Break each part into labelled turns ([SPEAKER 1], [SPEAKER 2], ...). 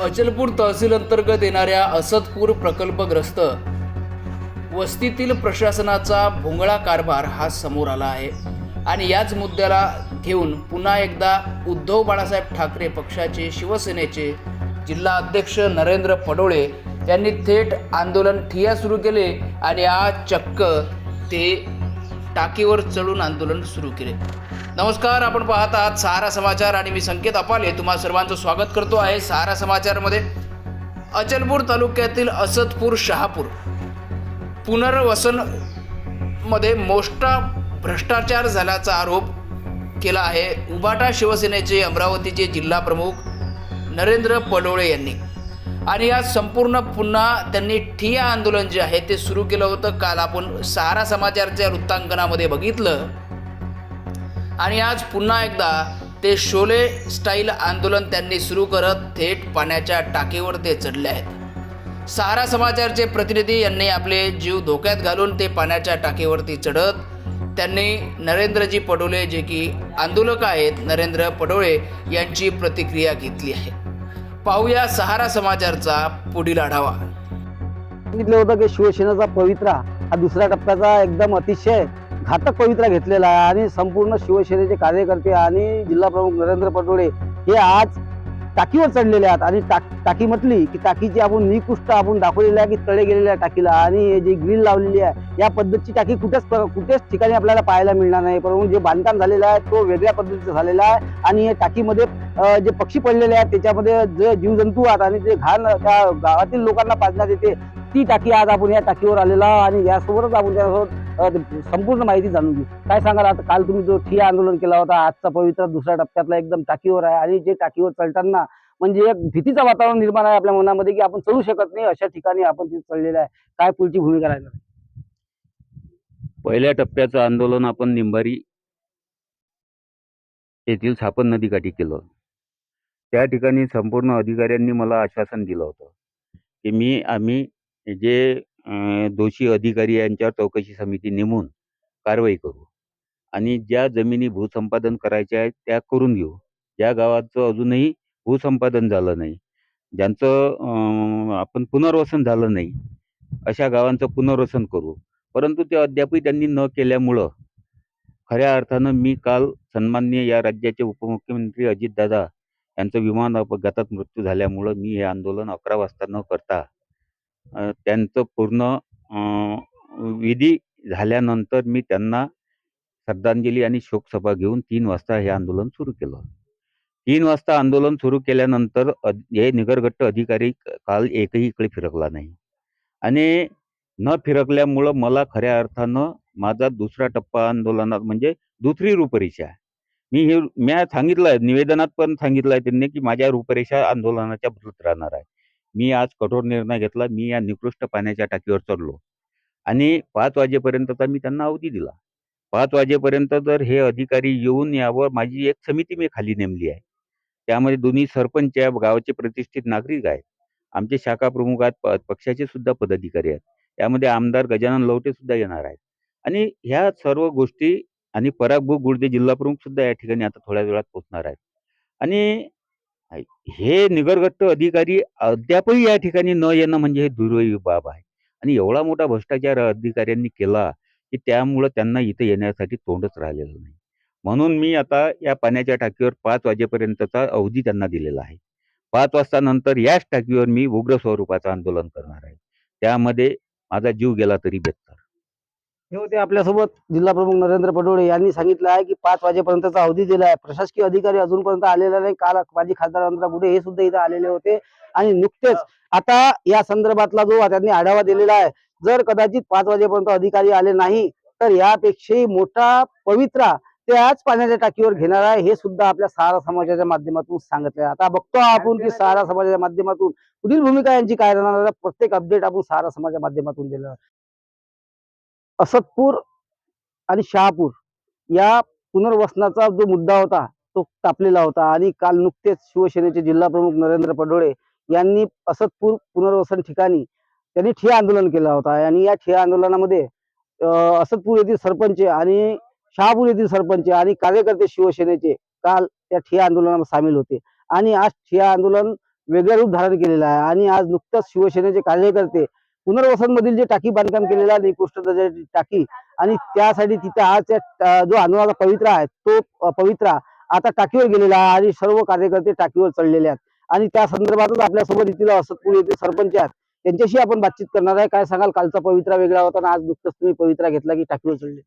[SPEAKER 1] अचलपूर तहसील अंतर्गत येणाऱ्या असदपूर प्रकल्पग्रस्त वस्तीतील प्रशासनाचा भोंगळा कारभार हा समोर आला आहे. आणि याच मुद्द्याला घेऊन पुन्हा एकदा उद्धव बाळासाहेब ठाकरे पक्षाचे शिवसेनेचे जिल्हा अध्यक्ष नरेंद्र पडोळे यांनी थेट आंदोलन ठिया सुरू केले आणि आज चक्क ते टाकीवर चढून आंदोलन सुरू केले. नमस्कार आपण पाहत आहात सहारा समाचार आणि मी संकेत अपाले. तुम्हा सर्वांचं स्वागत करतो आहे सहारा समाचारमध्ये. अचलपूर तालुक्यातील असदपूर शहापूर पुनर्वसनमध्ये मोठा भ्रष्टाचार झाल्याचा आरोप केला आहे उबाटा शिवसेनेचे अमरावतीचे जिल्हा प्रमुख नरेंद्र पडोळे यांनी. आणि या संपूर्ण पुन्हा त्यांनी ठिया आंदोलन जे आहे ते सुरू केलं होतं. काल आपण सहारा समाचारच्या वृत्तांकनामध्ये बघितलं. आणि आज पुन्हा एकदा ते शोले स्टाईल आंदोलन त्यांनी सुरू करत थेट पाण्याच्या टाकीवर ते चढले आहेत. सहारा समाचारचे प्रतिनिधी यांनी आपले जीव धोक्यात घालून ते पाण्याच्या टाकीवरती चढत त्यांनी नरेंद्रजी पडोळे जे की आंदोलक आहेत नरेंद्र पडोळे यांची प्रतिक्रिया घेतली आहे. पाहूया सहारा समाचारचा पुढील आढावा.
[SPEAKER 2] सांगितलं होतं की शिवसेनेचा पवित्रा हा दुसऱ्या टप्प्याचा एकदम अतिशय घातक पवित्रा घेतलेला आहे आणि संपूर्ण शिवसेनेचे कार्यकर्ते आणि जिल्हा प्रमुख नरेंद्र पटोळे हे आज टाकीवर चढलेले आहेत. आणि टाक टाकी म्हटली की टाकीची आपण निकृष्ट आपण दाखवलेली आहे की तळे गेलेल्या आहे टाकीला आणि जी ग्रिल लावलेली आहे या पद्धतीची टाकी कुठेच कुठेच ठिकाणी आपल्याला पाहायला मिळणार नाही. परंतु जे बांधकाम झालेलं आहे तो वेगळ्या पद्धतीचा झालेला आहे आणि या टाकीमध्ये जे पक्षी पडलेले आहेत त्याच्यामध्ये जे जीवजंतू आहेत आणि जे घाण त्या गावातील लोकांना पाजण्यात येते ती टाकी आज आपण या टाकीवर आलेला आहोत आणि यासोबतच आपण त्यासोबत संपूर्ण माहिती जाणून घेऊ. काय सांगाल? आता काल तुम्ही जो ठिया आंदोलन केला होता आजचा पवित्र दुसऱ्या टप्प्यातला एकदम टाकीवर आहे आणि जे टाकीवर चढताना म्हणजे एक भीतीचं वातावरण निर्माण आहे आपल्या मनामध्ये की आपण चढू शकत नाही अशा ठिकाणी आपण तिथे चढलेलं आहे. काय पुढची भूमिका राहणार
[SPEAKER 3] पहिल्या टप्प्याचं आंदोलन आपण निंबारी येथील छापन नदीकाठी केलं त्या ठिकाणी संपूर्ण अधिकाऱ्यांनी मला आश्वासन दिलं होतं की मी आम्ही जे दोषी अधिकारी यांच्यावर चौकशी समिती नेमून कारवाई करू आणि ज्या जमिनी भूसंपादन करायच्या आहेत त्या करून घेऊ. ज्या गावाचं अजूनही भूसंपादन झालं नाही. ज्यांचं आपण पुनर्वसन झालं नाही अशा गावांचं पुनर्वसन करू. परंतु ते अद्यापही त्यांनी न केल्यामुळं खऱ्या अर्थानं मी काल सन्माननीय या राज्याचे उपमुख्यमंत्री अजितदादा यांचं विमान अपघातात मृत्यू झाल्यामुळं मी हे आंदोलन अकरा वाजता न करता अ, त्यांचं पूर्ण अ, विधी झाल्यानंतर मी त्यांना श्रद्धांजली आणि शोकसभा घेऊन तीन वाजता हे आंदोलन सुरू केलं. तीन वाजता आंदोलन सुरू केल्यानंतर अद- हे निगरगट्ट अधिकारी काल एकही इकडे फिरकला नाही. आणि न फिरकल्यामुळं मला खऱ्या अर्थानं माझा दुसरा टप्पा आंदोलनात म्हणजे दुसरी रूपरेषा. आहे. मी हे मी सांगितलं आहे निवेदनात पण सांगितलं आहे त्यांनी की माझ्या रूपरेषा आंदोलनाच्या विरुद्ध राहणार आहे. मी आज कठोर निर्णय घेतला मी या निकृष्ट पाण्याच्या टाकीवर चढलो. आणि पाच वाजेपर्यंतचा मी त्यांना अवधी दिला. पाच वाजेपर्यंत जर हे अधिकारी येऊन यावर माझी एक समिती मी खाली नेमली आहे. त्यामध्ये दोन्ही सरपंच आहे गावाचे प्रतिष्ठित नागरिक आहेत. आमचे शाखा प्रमुख आहेत प- पक्षाचे सुद्धा पदाधिकारी आहेत. त्यामध्ये आमदार गजानन लवटे सुद्धा येणार आहेत. आणि ह्या सर्व गोष्टी आणि पराग भू गुर्दे जिल्हा प्रमुख सुद्धा या ठिकाणी आता थोड्या वेळात पोहोचणार आहेत. आणि हे निगरगट्ट अधिकारी अद्यापही या ठिकाणी न येणं म्हणजे हे दुर्दैवी बाब आहे. आणि एवढा मोठा भ्रष्टाचार अधिकाऱ्यांनी केला की त्यामुळं त्यांना इथे येण्यासाठी तोंडच राहिलेलं नाही. म्हणून मी आता या पाण्याच्या टाकीवर पाच वाजेपर्यंतचा अवधी त्यांना दिलेला आहे. पाच वाजता नंतर याच टाकीवर मी उग्र स्वरूपाचं आंदोलन करणार आहे. त्यामध्ये माझा जीव गेला तरी बेहतर
[SPEAKER 2] हे होते आपल्यासोबत जिल्हा प्रमुख नरेंद्र पटोळे यांनी सांगितलं आहे की पाच वाजेपर्यंतचा अवधी दिला आहे. प्रशासकीय अधिकारी अजूनपर्यंत आलेला नाही. काल माजी खासदार अनंतराव गुडे हे सुद्धा इथे आलेले होते. आणि नुकतेच आता या संदर्भातला जो त्यांनी आढावा दिलेला आहे जर कदाचित पाच वाजेपर्यंत अधिकारी आले नाही तर यापेक्षाही मोठा पवित्रा ते आज पाण्याच्या टाकीवर घेणार आहे हे सुद्धा आपल्या सहारा समाजाच्या माध्यमातून सांगितलं आहे आता बघतो आपण की सहारा समाजाच्या माध्यमातून पुढील भूमिका यांची काय राहणार प्रत्येक अपडेट आपण सहारा समाजाच्या माध्यमातून दिलं असतपूर असदपूर आणि शहापूर या पुनर्वसनाचा जो मुद्दा होता तो तापलेला होता. आणि काल नुकतेच शिवसेनेचे जिल्हा प्रमुख नरेंद्र पडोळे यांनी असदपूर पुनर्वसन ठिकाणी त्यांनी ठिय्या आंदोलन केला होता. आणि या ठिय्या आंदोलनामध्ये असतपूर असदपूर येथील सरपंच आणि शहापूर येथील सरपंच आणि कार्यकर्ते शिवसेनेचे काल त्या ठिया आंदोलनामध्ये सामील होते. आणि आज ठिया आंदोलन वेगळं रूप धारण केलेलं आहे. आणि आज नुकतंच शिवसेनेचे कार्यकर्ते पुनर्वसन मधील जे टाकी बांधकाम केलेलं आहे निकृष्ट दर्जाची टाकी आणि त्यासाठी तिथे आज जो अनुराधा पवित्रा आहे तो पवित्रा आता टाकीवर गेलेला आहे आणि सर्व कार्यकर्ते टाकीवर चढलेले आहेत. आणि त्या संदर्भातच आपल्यासोबत येथील असतपूर येथे सरपंच आहेत. त्यांच्याशी आपण बातचीत करणार आहे. काय सांगाल? कालचा पवित्रा वेगळा होता आणि आज नुकतंच तुम्ही पवित्रा घेतला की टाकीवर चढले?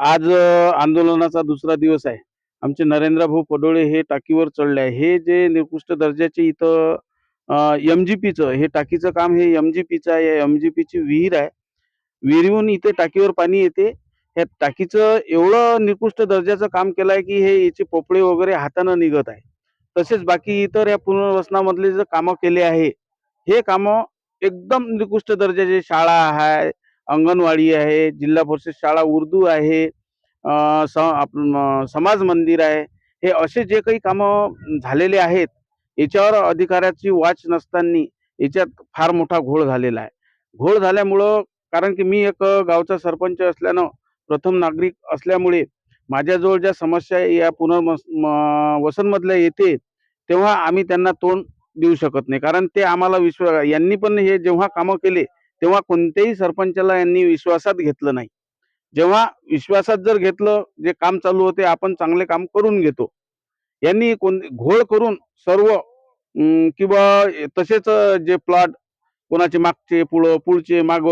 [SPEAKER 4] आज आंदोलनाचा दुसरा दिवस आहे. आमचे नरेंद्र भाऊ पडोळे हे टाकीवर चढले आहे. हे जे निकृष्ट दर्जाचे इथं एम जी पीचं हे टाकीचं काम हे एम जी पीचं आहे एम जी पीची विहीर आहे. विहिरीहून इथे टाकीवर पाणी येते. ह्या टाकीचं एवढं निकृष्ट दर्जाचं काम केलं आहे की हे याचे पोपळे वगैरे हातानं निघत आहे. तसेच बाकी इतर या पुनर्वसनामधले जे कामं केले आहे हे कामं एकदम निकृष्ट दर्जाचे शाळा आहे अंगणवाडी आहे जिल्हा परिषद शाळा उर्दू आहे स समाज मंदिर आहे. हे असे जे काही कामं झालेले आहेत याच्यावर अधिकाऱ्याची वाच नसताना याच्यात फार मोठा घोळ झालेला आहे. घोळ झाल्यामुळं कारण की मी एक गावचा सरपंच असल्यानं प्रथम नागरिक असल्यामुळे माझ्याजवळ ज्या समस्या या पुनर्वस वसनमधल्या येते तेव्हा आम्ही त्यांना तोंड देऊ शकत नाही. कारण ते आम्हाला विश्वास यांनी पण हे जेव्हा कामं केले तेव्हा कोणत्याही सरपंचाला यांनी विश्वासात घेतलं नाही. जेव्हा विश्वासात जर घेतलं जे काम चालू होते आपण चांगले काम करून घेतो. यांनी कोण घोळ करून सर्व किंवा तसेच जे प्लॉट कोणाचे मागचे पुढं पुढचे माग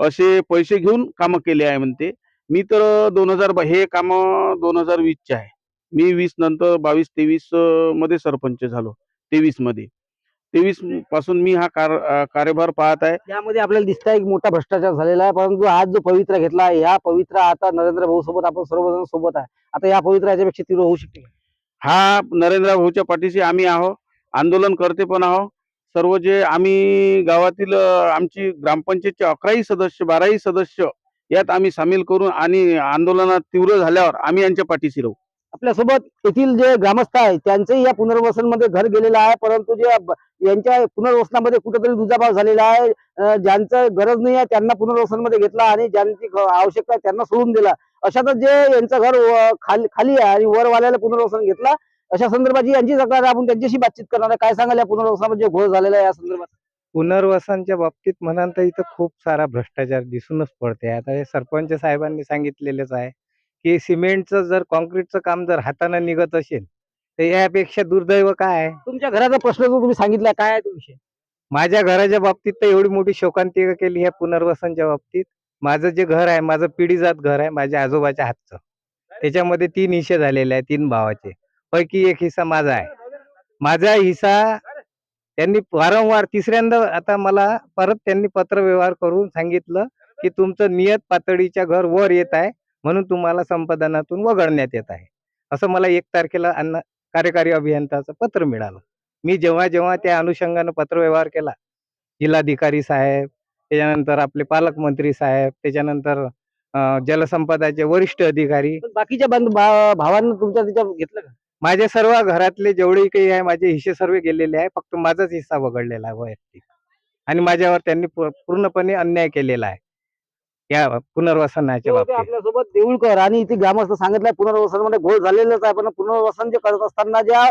[SPEAKER 4] असे पैसे घेऊन कामं केले आहे म्हणते. मी तर दोन हजार हे कामं दोन हजार वीसचे आहे. मी वीस नंतर बावीस तेवीसमध्ये सरपंच झालो तेवीसमध्ये. तेवीसपासून मी हा कार कार्यभार पाहत आहे.
[SPEAKER 2] यामध्ये आपल्याला दिसत आहे मोठा भ्रष्टाचार झालेला आहे परंतु आज जो पवित्रा घेतला आहे या पवित्रा आता नरेंद्र भाऊ सोबत आपण सर्वजण सोबत आहे. आता या पवित्रा याच्यापेक्षा तीव्र होऊ शकते
[SPEAKER 4] हा नरेंद्र भाऊच्या पाठीशी आम्ही आहो आंदोलन करते पण आहो सर्व जे आम्ही गावातील आमची ग्रामपंचायतचे अकराही सदस्य बाराही सदस्य यात आम्ही सामील करून आणि आंदोलनात तीव्र झाल्यावर आम्ही यांच्या पाठीशी राहू.
[SPEAKER 2] आपल्यासोबत येथील जे ग्रामस्थ आहे त्यांचंही या पुनर्वसनमध्ये घर गेलेलं आहे. परंतु जे यांच्या पुनर्वसनामध्ये कुठेतरी दुजाभाव झालेला आहे. ज्यांचं गरज नाही आहे त्यांना पुनर्वसनमध्ये घेतला आणि ज्यांची आवश्यकता आहे त्यांना सोडून दिला. अशातच जे यांचं घर खाली खाली आहे आणि वरवाल्याला पुनर्वसन घेतला अशा संदर्भाची यांची तक्रार आपण त्यांच्याशी बातचीत करणार आहे. काय सांगाल या पुनर्वसनामध्ये घोळ झालेला आहे या संदर्भात?
[SPEAKER 5] पुनर्वसनच्या बाबतीत म्हणाल तर इथं खूप सारा भ्रष्टाचार दिसूनच पडते आता हे सरपंच साहेबांनी सांगितलेलेच आहे. की सिमेंटचं जर कॉन्क्रीटचं काम जर हाताने निघत असेल तर यापेक्षा दुर्दैव काय आहे?
[SPEAKER 2] तुमच्या घराचा प्रश्न जो तुम्ही सांगितला काय आहे तो विषय
[SPEAKER 5] माझ्या घराच्या बाबतीत तर एवढी मोठी शोकांतिका केली ह्या पुनर्वसनच्या बाबतीत. माझं जे घर आहे माझं पिढीजात घर आहे माझ्या आजोबाच्या हातचं. त्याच्यामध्ये तीन हिस्से झालेले आहे तीन भावाचे. पैकी एक हिस्सा माझा आहे. माझा हिस्सा त्यांनी वारंवार तिसऱ्यांदा आता मला परत त्यांनी पत्रव्यवहार करून सांगितलं की तुमचं नियत पातळीच्या घर वर येत आहे. म्हणून तुम्हाला संपादनातून वगळण्यात येत आहे. असं मला एक तारखेला अन्न कार्यकारी अभियंताचं पत्र मिळालं. मी जेव्हा जेव्हा त्या अनुषंगानं पत्रव्यवहार केला जिल्हाधिकारी साहेब त्याच्यानंतर आपले पालकमंत्री साहेब त्याच्यानंतर जलसंपदाचे वरिष्ठ अधिकारी.
[SPEAKER 2] बाकीच्या भावांना तुमच्या त्याच्या घेतलं का?
[SPEAKER 5] माझ्या सर्व घरातले जेवढे काही आहे माझे हिस्से सर्व गेलेले आहे फक्त माझाच हिस्सा वगळलेला आहे वैयक्तिक. आणि माझ्यावर त्यांनी पूर्णपणे अन्याय केलेला आहे. या पुनर्वसनाच्या बाबतीत.
[SPEAKER 2] आपल्यासोबत देऊळकर आणि इथे ग्रामस्थ सांगितलं पुनर्वसनमध्ये घोळ झालेलाच आहे पण पुनर्वसन जे करत असताना ज्या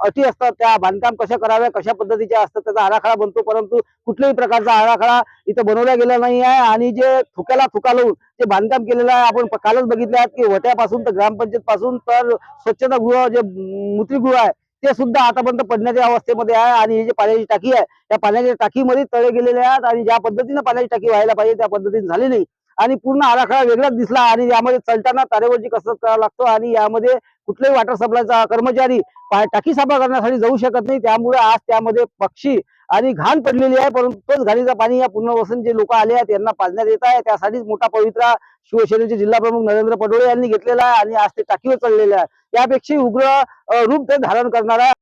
[SPEAKER 2] अटी असतात त्या बांधकाम कशा कराव्या कशा पद्धतीच्या असतात त्याचा आराखडा बनतो परंतु कुठल्याही प्रकारचा आराखडा इथं बनवला गेला नाही आहे. आणि जे थुक्याला थुका लावून जे बांधकाम केलेलं आहे आपण कालच बघितले आहेत की वट्यापासून तर ग्रामपंचायत पासून तर स्वच्छतागृह जे मूत्रीगृह आहे ते सुद्धा आतापर्यंत पडण्याच्या अवस्थेमध्ये आहे आणि ही जी पाण्याची टाकी आहे त्या पाण्याच्या टाकीमध्ये तळे गेलेले आहेत आणि ज्या पद्धतीनं पाण्याची टाकी व्हायला पाहिजे त्या पद्धतीने झाली नाही. आणि पूर्ण आराखडा वेगळाच दिसला आणि यामध्ये चलताना तारेवरची कसरत करावा लागतो आणि यामध्ये कुठलाही वॉटर सप्लायचा कर्मचारी टाकी साफा करण्यासाठी जाऊ शकत नाही. त्यामुळे आज त्यामध्ये पक्षी आणि घाण पडलेली आहे परंतु तोच घाणीचा पाणी या पुनर्वसन जे लोक आले आहेत यांना पाजण्यात येत आहे. त्यासाठीच मोठा पवित्रा शिवसेनेचे जिल्हा प्रमुख नरेंद्र पटोळे यांनी घेतलेला आहे आणि आज ते टाकीवर चढलेले आहे. यापेक्षाही उग्र रूप ते धारण करणार आहे.